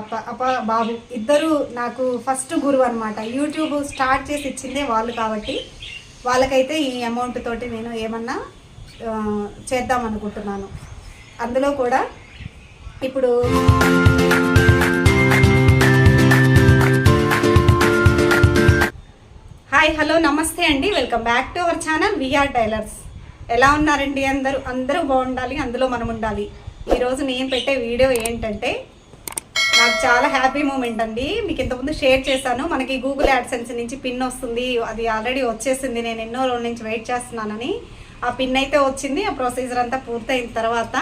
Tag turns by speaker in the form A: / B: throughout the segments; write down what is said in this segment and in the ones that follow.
A: అప్ప బాబు ఇద్దరు నాకు ఫస్ట్ గురువు అనమాట యూట్యూబ్ స్టార్ట్ చేసి ఇచ్చిందే వాళ్ళు కాబట్టి వాళ్ళకైతే ఈ అమౌంట్ తోటి నేను ఏమన్నా చేద్దాం అనుకుంటున్నాను. అందులో కూడా ఇప్పుడు హాయ్ హలో నమస్తే అండి. Welcome back to our channel VR tailors ఎలా ఉన్నారండి అందరూ? అందరూ బాగుండాలి అందులో మనం ఉండాలి. ఈరోజు నేను పెట్టే వీడియో ఏంటంటే నాకు చాలా హ్యాపీ మూమెంట్ అండి. మీకు ఇంతకుముందు షేర్ చేశాను. మనకి గూగుల్ యాడ్సెన్స్ నుంచి పిన్ వస్తుంది. అది ఆల్రెడీ వచ్చేసింది. నేను ఎన్నో రోజుల నుంచి వెయిట్ చేస్తున్నానని. ఆ పిన్ అయితే వచ్చింది. ఆ ప్రొసీజర్ అంతా పూర్తయిన తర్వాత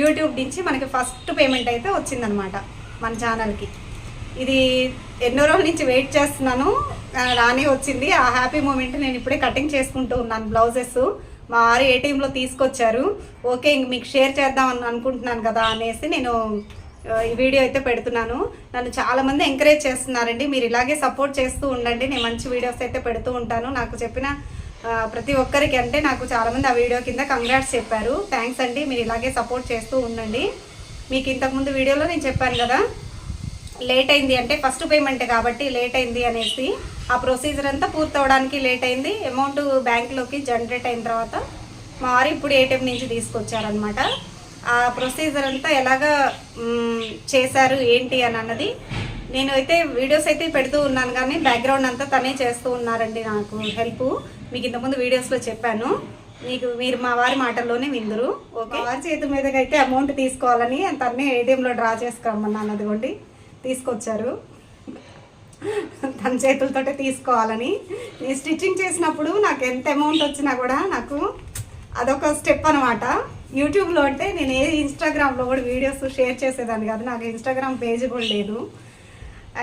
A: యూట్యూబ్ నుంచి మనకి ఫస్ట్ పేమెంట్ అయితే వచ్చిందనమాట మన ఛానల్కి. ఇది ఎన్నో రోజుల నుంచి వెయిట్ చేస్తున్నాను. రానే వచ్చింది. ఆ హ్యాపీ మూమెంట్ నేను ఇప్పుడే కటింగ్ చేసుకుంటూ ఉన్నాను బ్లౌజెస్. మా ఆరు ఏటీఎంలో తీసుకొచ్చారు. ఓకే ఇంక మీకు షేర్ చేద్దాం అని అనుకుంటున్నాను కదా అనేసి నేను ఈ వీడియో అయితే పెడుతున్నాను. నన్ను చాలామంది ఎంకరేజ్ చేస్తున్నారండి. మీరు ఇలాగే సపోర్ట్ చేస్తూ ఉండండి. నేను మంచి వీడియోస్ అయితే పెడుతూ ఉంటాను. నాకు చెప్పిన ప్రతి ఒక్కరికి అంటే నాకు చాలామంది ఆ వీడియో కింద కంగ్రాట్స్ చెప్పారు. థ్యాంక్స్ అండి. మీరు ఇలాగే సపోర్ట్ చేస్తూ ఉండండి. మీకు ఇంతకుముందు వీడియోలో నేను చెప్పాను కదా లేట్ అయింది అంటే ఫస్ట్ పేమెంట్ కాబట్టి లేట్ అయింది అనేసి ఆ ప్రొసీజర్ అంతా పూర్తవడానికి లేట్ అయింది. అమౌంట్ బ్యాంక్లోకి జనరేట్ అయిన తర్వాత మా ఇప్పుడు ఏటీఎం నుంచి తీసుకొచ్చారనమాట ఆ ప్రొసీజర్ అంతా ఎలాగా చేశారు ఏంటి అని అన్నది నేను అయితే వీడియోస్ అయితే పెడుతూ ఉన్నాను కానీ బ్యాక్గ్రౌండ్ అంతా తనే చేస్తూ ఉన్నారండి నాకు హెల్ప్ మీకు ఇంతకుముందు వీడియోస్లో చెప్పాను. మీకు మీరు మా వారి మాటల్లోనే విందురు. ఓకే? వారి చేతి మీదకి అయితే అమౌంట్ తీసుకోవాలని తన్నే ఏటీఎంలో డ్రా చేసుకురమ్మన్నాను అదిగోండి. తీసుకొచ్చారు. తన చేతులతోటే తీసుకోవాలని. నేను స్టిచ్చింగ్ చేసినప్పుడు నాకు ఎంత అమౌంట్ వచ్చినా కూడా నాకు అదొక స్టెప్ అనమాట యూట్యూబ్లో అంటే నేను ఏ ఇన్స్టాగ్రామ్లో కూడా వీడియోస్ షేర్ చేసేదాన్ని కాదు. నాకు ఇన్స్టాగ్రామ్ పేజ్ కూడా లేదు.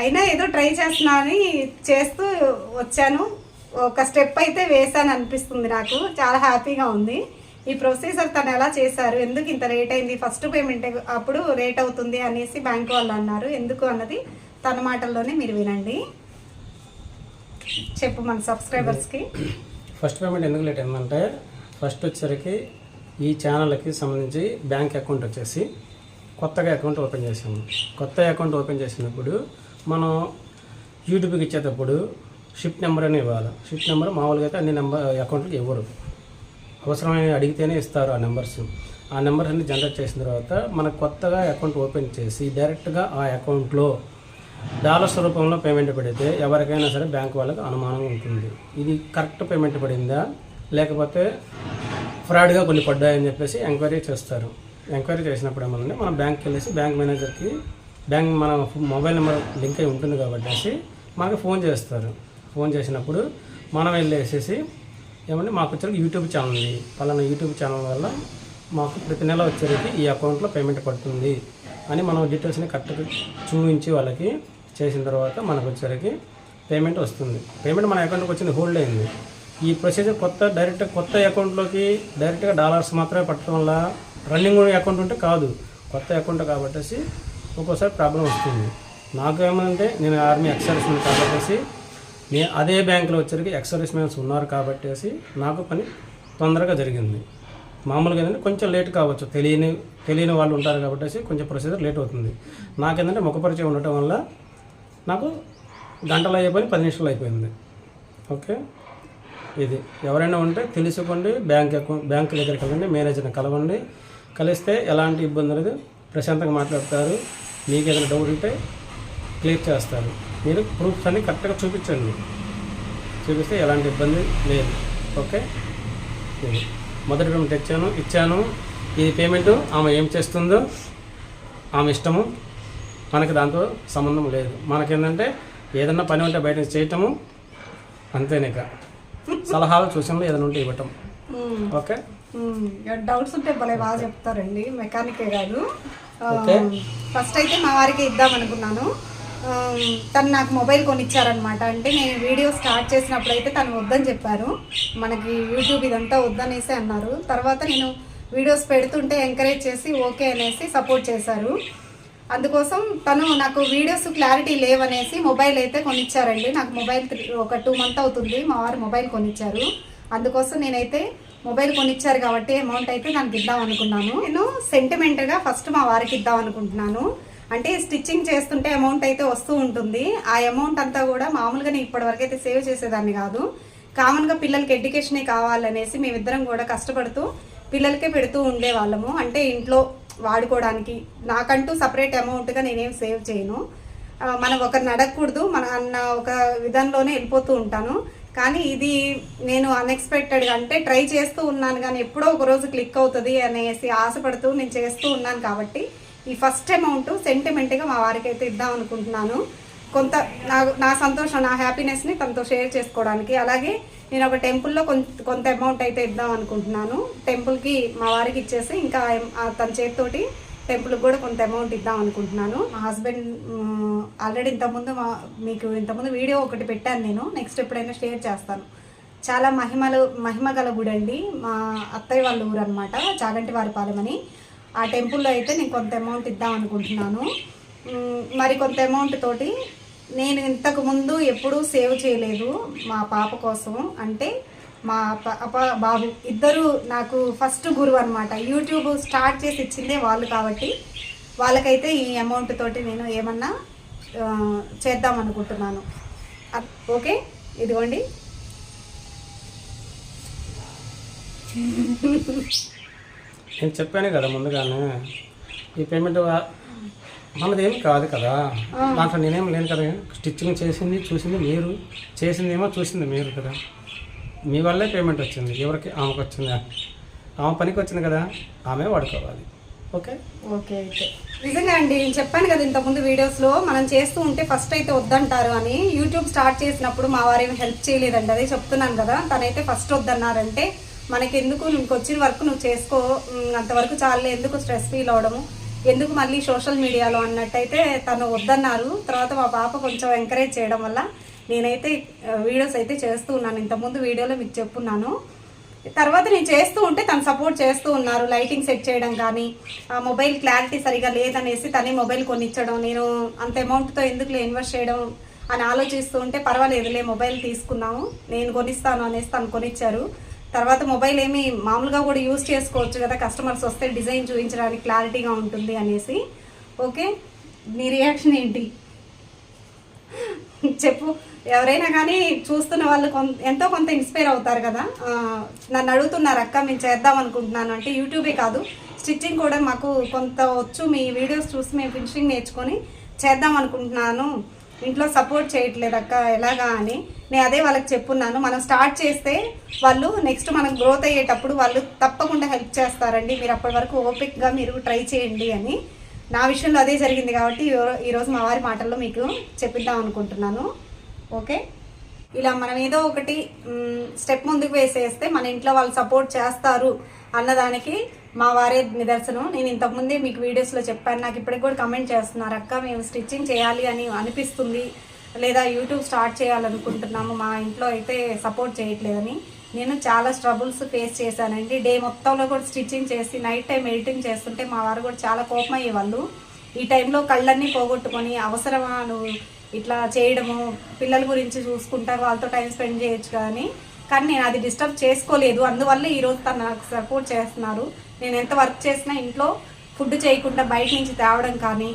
A: అయినా ఏదో ట్రై చేస్తున్నా అని చేస్తూ వచ్చాను. ఒక స్టెప్ అయితే వేసాను అనిపిస్తుంది నాకు. చాలా హ్యాపీగా ఉంది. ఈ ప్రొసీజర్ తను ఎలా చేశారు? ఎందుకు ఇంత లేట్ అయింది? ఫస్ట్ పేమెంట్ అప్పుడు లేట్ అవుతుంది అనేసి బ్యాంక్ వాళ్ళు అన్నారు. ఎందుకు అన్నది తన మాటల్లోనే మీరు వినండి. చెప్పు మన సబ్స్క్రైబర్స్కి
B: ఫస్ట్ పేమెంట్ ఎందుకు లేట్ అయిందంటే ఫస్ట్ వచ్చరికి ఈ ఛానల్కి సంబంధించి బ్యాంక్ అకౌంట్ వచ్చేసి కొత్తగా అకౌంట్ ఓపెన్ చేసాము కొత్త అకౌంట్ ఓపెన్ చేసినప్పుడు మనం యూట్యూబ్కి ఇచ్చేటప్పుడు షిఫ్ట్ నెంబర్ అని ఇవ్వాలి. షిఫ్ట్ నెంబర్ మామూలుగా అయితే అన్ని నెంబర్ అకౌంట్కి ఇవ్వరు. అవసరమైన అడిగితేనే ఇస్తారు ఆ నెంబర్స్. ఆ నెంబర్స్ అన్ని జనరేట్ చేసిన తర్వాత మనకు కొత్తగా అకౌంట్ ఓపెన్ చేసి డైరెక్ట్గా ఆ అకౌంట్లో డాలర్స్ రూపంలో పేమెంట్ పడితే ఎవరికైనా సరే బ్యాంక్ వాళ్ళకి అనుమానం ఉంటుంది. ఇది కరెక్ట్ పేమెంట్ పడిందా? లేకపోతే ఫ్రాడ్గా కొన్ని పడ్డాయని చెప్పేసి ఎంక్వైరీ చేస్తారు. ఎంక్వైరీ చేసినప్పుడు ఏమన్నా మనం బ్యాంక్కి వెళ్ళేసి బ్యాంక్ మేనేజర్కి బ్యాంక్ మన మొబైల్ నెంబర్ లింక్ అయి ఉంటుంది కాబట్టి మనకి ఫోన్ చేస్తారు. ఫోన్ చేసినప్పుడు మనం వెళ్ళేసేసి ఏమంటే మాకు వచ్చరికి యూట్యూబ్ ఛానల్ ఉంది. పలానా యూట్యూబ్ ఛానల్ వల్ల మాకు ప్రతి నెల వచ్చరికి ఈ అకౌంట్లో పేమెంట్ పడుతుంది అని మనం డీటెయిల్స్ని కరెక్ట్గా చూపించి వాళ్ళకి చేసిన తర్వాత మనకు వచ్చరికి పేమెంట్ వస్తుంది. పేమెంట్ మన అకౌంట్కి వచ్చింది హోల్డ్ అయింది. ఈ ప్రొసీజర్ కొత్త డైరెక్ట్ కొత్త అకౌంట్లోకి డైరెక్ట్గా డాలర్స్ మాత్రమే పట్టడం వల్ల రన్నింగ్ అకౌంట్ ఉంటే కాదు. కొత్త అకౌంట్ కాబట్టి ఒక్కోసారి ప్రాబ్లం వస్తుంది. నాకు ఏమంటే నేను ఆర్మీ ఎక్సర్స్ కాబట్టి నేను అదే బ్యాంకులో వచ్చరికి ఎక్సర్విస్ మ్యాన్స్ ఉన్నారు కాబట్టి నాకు పని తొందరగా జరిగింది. మామూలుగా ఏంటంటే కొంచెం లేట్ కావచ్చు. తెలియని తెలియని వాళ్ళు ఉంటారు కాబట్టి కొంచెం ప్రొసీజర్ లేట్ అవుతుంది. నాకేంటంటే ముఖపరిచయం ఉండటం వల్ల నాకు గంటలు అయిపోయి పది నిమిషాలు అయిపోయింది. ఓకే? ఇది. ఎవరైనా ఉంటే తెలుసుకోండి బ్యాంక్ అకౌంట్ బ్యాంక్ దగ్గరికి వెళ్ళండి మేనేజర్ని కలవండి. కలిస్తే ఎలాంటి ఇబ్బంది లేదు ప్రశాంతంగా మాట్లాడతారు. మీకు ఏదైనా డౌట్ ఉంటే క్లియర్ చేస్తారు. మీరు ప్రూఫ్స్ అన్ని కరెక్ట్గా చూపించండి. చూపిస్తే ఎలాంటి ఇబ్బంది లేదు. ఓకే? మొదటి పేమెంట్ ఇచ్చాను ఇచ్చాను. ఇది పేమెంట్ ఆమె ఏం చేస్తుందో ఆమె ఇష్టము. మనకి దాంతో సంబంధం లేదు. మనకేంటంటే ఏదన్నా పని ఉంటే బయట చేయటము అంతేనేక. సలహాలు సూచనలు ఏదైనా ఉంటే ఇవ్వటం. ఓకే?
A: డౌట్స్ ఉంటే భలే బాగా చెప్తారండి మెకానికే కాదు. ఫస్ట్ అయితే మా వారికి ఇద్దాం అనుకున్నాను. తను నాకు మొబైల్ కొనిచ్చారనమాట అంటే నేను వీడియో స్టార్ట్ చేసినప్పుడు అయితే తను వద్దని చెప్పారు. మనకి యూట్యూబ్ ఇదంతా వద్దనేసి అన్నారు. తర్వాత నేను వీడియోస్ పెడుతుంటే ఎంకరేజ్ చేసి ఓకే అనేసి సపోర్ట్ చేశారు. అందుకోసం తను నాకు వీడియోస్ క్లారిటీ లేవనేసి మొబైల్ అయితే కొనిచ్చారండి. నాకు మొబైల్ త్రీ- ఒక టూ మంత్ అవుతుంది. మా వారు మొబైల్ కొనిచ్చారు. అందుకోసం నేనైతే మొబైల్ కొనిచ్చారు కాబట్టి అమౌంట్ అయితే దానికి ఇద్దాం అనుకున్నాను. నేను సెంటిమెంట్గా ఫస్ట్ మా వారికి ఇద్దాం అనుకుంటున్నాను. అంటే స్టిచ్చింగ్ చేస్తుంటే అమౌంట్ అయితే వస్తూ ఉంటుంది. ఆ అమౌంట్ అంతా కూడా మామూలుగా నేను ఇప్పటివరకు అయితే సేవ్ చేసేదాన్ని కాదు. కామన్గా పిల్లలకి ఎడ్యుకేషనే కావాలనేసి మేమిద్దరం కూడా కష్టపడుతూ పిల్లలకే పెడుతూ ఉండేవాళ్ళము. అంటే ఇంట్లో వాడుకోవడానికి. నాకంటూ సపరేట్ అమౌంట్గా నేనేం సేవ్ చేయను. మనం ఒకరిని అడగకూడదు మన అన్న ఒక విధంలోనే వెళ్ళిపోతూ ఉంటాను. కానీ ఇది నేను అన్ఎక్స్పెక్టెడ్గా అంటే ట్రై చేస్తూ ఉన్నాను కానీ ఎప్పుడో ఒక రోజు క్లిక్ అవుతుంది అనేసి ఆశపడుతూ నేను చేస్తూ ఉన్నాను కాబట్టి ఈ ఫస్ట్ అమౌంట్ సెంటిమెంట్గా మా వారికి అయితే ఇద్దాం అనుకుంటున్నాను. కొంత నా నా సంతోషం నా హ్యాపీనెస్ని తనతో షేర్ చేసుకోవడానికి. అలాగే నేను ఒక టెంపుల్లో కొంత కొంత అమౌంట్ అయితే ఇద్దాం అనుకుంటున్నాను. టెంపుల్కి మా వారికి ఇచ్చేసి ఇంకా ఆ తన చేతితోటి టెంపుల్కి కూడా కొంత అమౌంట్ ఇద్దాం అనుకుంటున్నాను. మా హస్బెండ్ ఆల్రెడీ ఇంతకుముందు మా మీకు ఇంతకుముందు వీడియో ఒకటి పెట్టాను నేను. నెక్స్ట్ ఎప్పుడైనా షేర్ చేస్తాను. చాలా మహిమలు మహిమ గల గుడి అండి. మా అత్తయ్య వాళ్ళ ఊరు అనమాట చాగంటి వారి పాలెమని ఆ టెంపుల్లో అయితే నేను కొంత అమౌంట్ ఇద్దాం అనుకుంటున్నాను. మరి కొంత అమౌంట్ తోటి నేను ఇంతకు ముందు ఎప్పుడూ సేవ్ చేయలేదు మా పాప కోసం. అంటే మా పాప బాబు ఇద్దరు నాకు ఫస్ట్ గురువు అనమాట యూట్యూబ్ స్టార్ట్ చేసి ఇచ్చిందే వాళ్ళు కాబట్టి వాళ్ళకైతే ఈ అమౌంట్ తోటి నేను ఏమన్నా చేద్దాం అనుకుంటున్నాను. ఓకే? ఇదిగోండి.
B: నేను చెప్పాను కదా ముందుగానే ఈ పేమెంట్ మనదేం కాదు కదా. దాంట్లో నేనేం లేను కదా. స్టిచ్చింగ్ చేసింది చూసింది మీరు. చేసిందేమో చూసింది మీరు కదా. మీ వల్లే పేమెంట్ వచ్చింది. ఎవరికి ఆమెకు వచ్చింది? ఆమె పనికి వచ్చింది కదా. ఆమె వాడుకోవాలి. ఓకే?
A: ఓకే అయితే. నిజంగా అండి నేను చెప్పాను కదా ఇంతకుముందు వీడియోస్లో మనం చేస్తూ ఉంటే ఫస్ట్ అయితే వద్దంటారు అని. యూట్యూబ్ స్టార్ట్ చేసినప్పుడు మా వారు ఏమి హెల్ప్ చేయలేదండి. అదే చెప్తున్నాను కదా. తనైతే ఫస్ట్ వద్దన్నారంటే మనకి ఎందుకు నీకు వచ్చిన వర్క్ నువ్వు చేసుకో. అంతవరకు చాలే. ఎందుకు స్ట్రెస్ ఫీల్ అవడము? ఎందుకు మళ్ళీ సోషల్ మీడియాలో అన్నట్టయితే తను వద్దన్నారు. తర్వాత మా పాప కొంచెం ఎంకరేజ్ చేయడం వల్ల నేనైతే వీడియోస్ అయితే చేస్తూ ఉన్నాను. ఇంతకుముందు వీడియోలో మీకు చెప్పున్నాను. తర్వాత నేను చేస్తూ ఉంటే తను సపోర్ట్ చేస్తూ ఉన్నారు. లైటింగ్ సెట్ చేయడం కానీ ఆ మొబైల్ క్లారిటీ సరిగా లేదనేసి తనే మొబైల్ కొనిచ్చడం నేను అంత అమౌంట్తో ఎందుకులే ఇన్వెస్ట్ చేయడం అని ఆలోచిస్తూ ఉంటే పర్వాలేదులే మొబైల్ తీసుకున్నాము నేను కొనిస్తాను అనేసి తను కొనిచ్చారు. తర్వాత మొబైల్ ఏమి మామూలుగా కూడా యూస్ చేసుకోవచ్చు కదా కస్టమర్స్ వస్తే డిజైన్ చూపించడానికి క్లారిటీగా ఉంటుంది అనేసి. ఓకే మీ రియాక్షన్ ఏంటి? చెప్పు. ఎవరైనా కానీ చూస్తున్న వాళ్ళు కొంత ఎంతో కొంత ఇన్స్పైర్ అవుతారు కదా. నన్ను అడుగుతున్నారు అక్క మేము చేద్దాం అనుకుంటున్నాను. అంటే యూట్యూబే కాదు. స్టిచ్చింగ్ కూడా మాకు కొంత వచ్చు. మీ వీడియోస్ చూసి మేము ఫినిషింగ్ నేర్చుకొని చేద్దాం అనుకుంటున్నాను. ఇంట్లో సపోర్ట్ చేయట్లేదు అక్క ఎలాగా అని. నేను అదే వాళ్ళకి చెప్పున్నాను. మనం స్టార్ట్ చేస్తే వాళ్ళు నెక్స్ట్ మనం గ్రోత్ అయ్యేటప్పుడు వాళ్ళు తప్పకుండా హెల్ప్ చేస్తారండి. మీరు అప్పటి వరకు ఓపిక్గా మీరు ట్రై చేయండి అని. నా విషయంలో అదే జరిగింది కాబట్టి ఈరోజు మా వారి మాటల్లో మీకు చెప్పిద్దాం అనుకుంటున్నాను. ఓకే? ఇలా మనం ఏదో ఒకటి స్టెప్ ముందుకు వేసేస్తే మన ఇంట్లో వాళ్ళు సపోర్ట్ చేస్తారు అన్నదానికి మా వారే నిదర్శనం. నేను ఇంతకుముందే మీకు వీడియోస్లో చెప్పాను. నాకు ఇప్పటికి కూడా కమెంట్ చేస్తున్నారు. అక్క మేము స్టిచ్చింగ్ చేయాలి అని అనిపిస్తుంది. లేదా యూట్యూబ్ స్టార్ట్ చేయాలనుకుంటున్నాము. మా ఇంట్లో అయితే సపోర్ట్ చేయట్లేదని. నేను చాలా స్ట్రగుల్స్ ఫేస్ చేశానండి. డే మొత్తంలో కూడా స్టిచ్చింగ్ చేసి నైట్ టైం ఎడిటింగ్ చేస్తుంటే మా వారు కూడా చాలా కోపం అయ్యేవాళ్ళు ఈ టైంలో కళ్ళన్నీ పోగొట్టుకొని అవసరమా నువ్వు ఇట్లా చేయడము? పిల్లల గురించి చూసుకుంటా వాళ్ళతో టైం స్పెండ్ చేయొచ్చు కానీ కానీ నేను అది డిస్టర్బ్ చేసుకోలేదు. అందువల్ల ఈరోజు తను నాకు సపోర్ట్ చేస్తున్నారు. నేను ఎంత వర్క్ చేసినా ఇంట్లో ఫుడ్ చేయకుండా బయట నుంచి తేవడం కానీ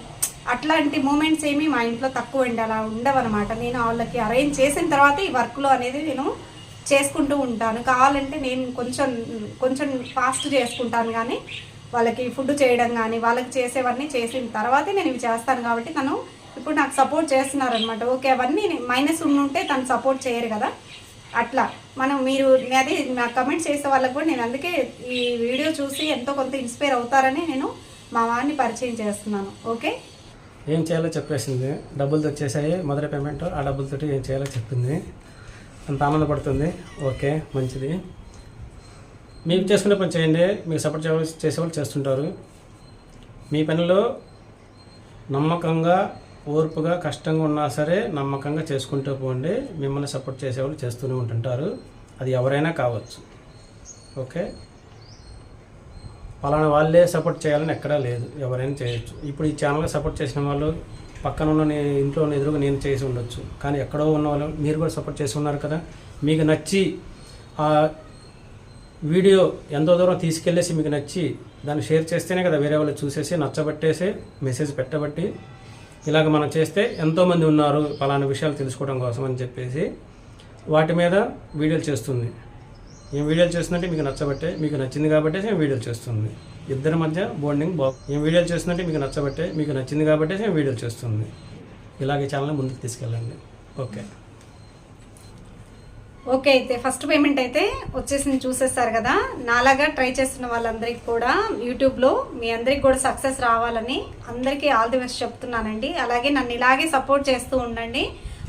A: అట్లాంటి మూమెంట్స్ ఏమి మా ఇంట్లో తక్కువ అండి. అలా ఉండవన్నమాట. నేను వాళ్ళకి అరేంజ్ చేసిన తర్వాత ఈ వర్క్లో అనేది నేను చేసుకుంటూ ఉంటాను. కావాలంటే నేను కొంచెం కొంచెం ఫాస్ట్ చేసుకుంటాను కానీ వాళ్ళకి ఫుడ్ చేయడం కానీ వాళ్ళకి చేసేవన్నీ చేసిన తర్వాతే నేను ఇవి చేస్తాను కాబట్టి తను ఇప్పుడు నాకు సపోర్ట్ చేస్తున్నారనమాట ఓకే అవన్నీ మైనస్ ఉంటే తను సపోర్ట్ చేయరు కదా. అట్లా. మనం మీరు అది నాకు కమెంట్ చేసే వాళ్ళకి కూడా నేను అందుకే ఈ వీడియో చూసి ఎంతో కొంత ఇన్స్పైర్ అవుతారని నేను మా వాడిని పరిచయం చేస్తున్నాను. ఓకే
B: ఏం చేయాలో చెప్పేసింది. డబ్బులు వచ్చేసాయి మొదటి పేమెంట్ ఆ డబ్బులతో ఏం చేయాలో చెప్పింది. అంత ఆనందపడుతుంది. ఓకే మంచిది. మీకు చేసుకునే పని చేయండి. మీకు సపోర్ట్ చేసే చేసేవాళ్ళు చేస్తుంటారు. మీ పనిలో నమ్మకంగా ఓర్పుగా కష్టంగా ఉన్నా సరే నమ్మకంగా చేసుకుంటూ పోండి. మిమ్మల్ని సపోర్ట్ చేసేవాళ్ళు చేస్తూనే ఉంటుంటారు. అది ఎవరైనా కావచ్చు. ఓకే? పలానా వాళ్ళే సపోర్ట్ చేయాలని ఎక్కడా లేదు. ఎవరైనా చేయొచ్చు. ఇప్పుడు ఈ ఛానల్గా సపోర్ట్ చేసిన వాళ్ళు పక్కన ఉన్న నే- ఇంట్లో ఉన్న ఎదురుగా నేను చేసి ఉండొచ్చు. కానీ ఎక్కడో ఉన్న వాళ్ళు మీరు కూడా సపోర్ట్ చేసి ఉన్నారు కదా. మీకు నచ్చి ఆ వీడియో ఎంతో దూరం తీసుకెళ్ళేసి మీకు నచ్చి దాన్ని షేర్ చేస్తేనే కదా వేరే వాళ్ళు చూసేసి నచ్చబట్టేసి మెసేజ్ పెట్టబట్టి ఇలాగ మనం చేస్తే ఎంతోమంది ఉన్నారు పలానా విషయాలు తెలుసుకోవడం కోసం అని చెప్పేసి వాటి మీద వీడియోలు చేస్తుంది. ఏం వీడియోలు చేస్తుందంటే మీకు నచ్చబట్టే మీకు నచ్చింది కాబట్టి మేము వీడియోలు చేస్తుంది. ఇద్దరి మధ్య బాండింగ్ బాగు. ఏం వీడియోలు చేస్తుందంటే మీకు నచ్చబట్టే మీకు నచ్చింది కాబట్టి మేము వీడియోలు చేస్తుంది. ఇలాగే ఛానల్ ముందుకు తీసుకెళ్ళండి. ఓకే.
A: ఓకే అయితే ఫస్ట్ పేమెంట్ అయితే వచ్చేసింది చూసేస్తారు కదా. నాలాగా ట్రై చేస్తున్న వాళ్ళందరికీ కూడా యూట్యూబ్లో మీ అందరికి కూడా సక్సెస్ రావాలని అందరికీ ఆల్ ది బెస్ట్ చెప్తున్నానండి. అలాగే నన్ను ఇలాగే సపోర్ట్ చేస్తూ ఉండండి.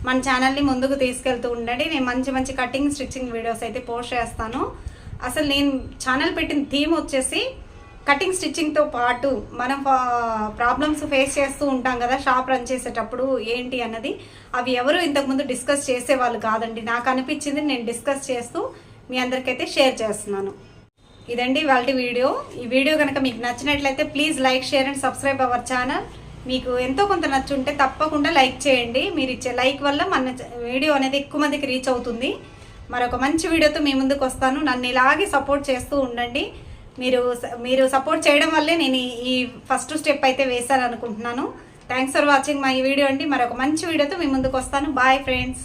A: మన ఛానల్ని ముందుకు తీసుకెళ్తూ ఉండండి. నేను మంచి మంచి కటింగ్ స్టిచ్చింగ్ వీడియోస్ అయితే పోస్ట్ చేస్తాను. అసలు నేను ఛానల్ పెట్టిన థీమ్ వచ్చేసి కటింగ్ స్టిచ్చింగ్తో పాటు మనం ప్రాబ్లమ్స్ ఫేస్ చేస్తూ ఉంటాం కదా షాప్ రన్ చేసేటప్పుడు ఏంటి అన్నది అవి ఎవరు ఇంతకుముందు డిస్కస్ చేసేవాళ్ళు కాదండి. నాకు అనిపించింది నేను డిస్కస్ చేస్తూ మీ అందరికైతే షేర్ చేస్తున్నాను. ఇదండి వాళ్ళ వీడియో. ఈ వీడియో కనుక మీకు నచ్చినట్లయితే please like share and subscribe our channel. మీకు ఎంతో కొంత నచ్చుంటే తప్పకుండా లైక్ చేయండి. మీరు ఇచ్చే లైక్ వల్ల మన వీడియో అనేది ఎక్కువ మందికి రీచ్ అవుతుంది. మరొక మంచి వీడియోతో మీ ముందుకు వస్తాను. నన్ను ఇలాగే సపోర్ట్ చేస్తూ ఉండండి. మీరు మీరు సపోర్ట్ చేయడం వల్లే నేను ఈ- ఈ ఫస్ట్ స్టెప్ అయితే వేశాను అనుకుంటున్నాను thanks for watching my video అండి. మరొక మంచి వీడియోతో మీ ముందుకు వస్తాను. Bye friends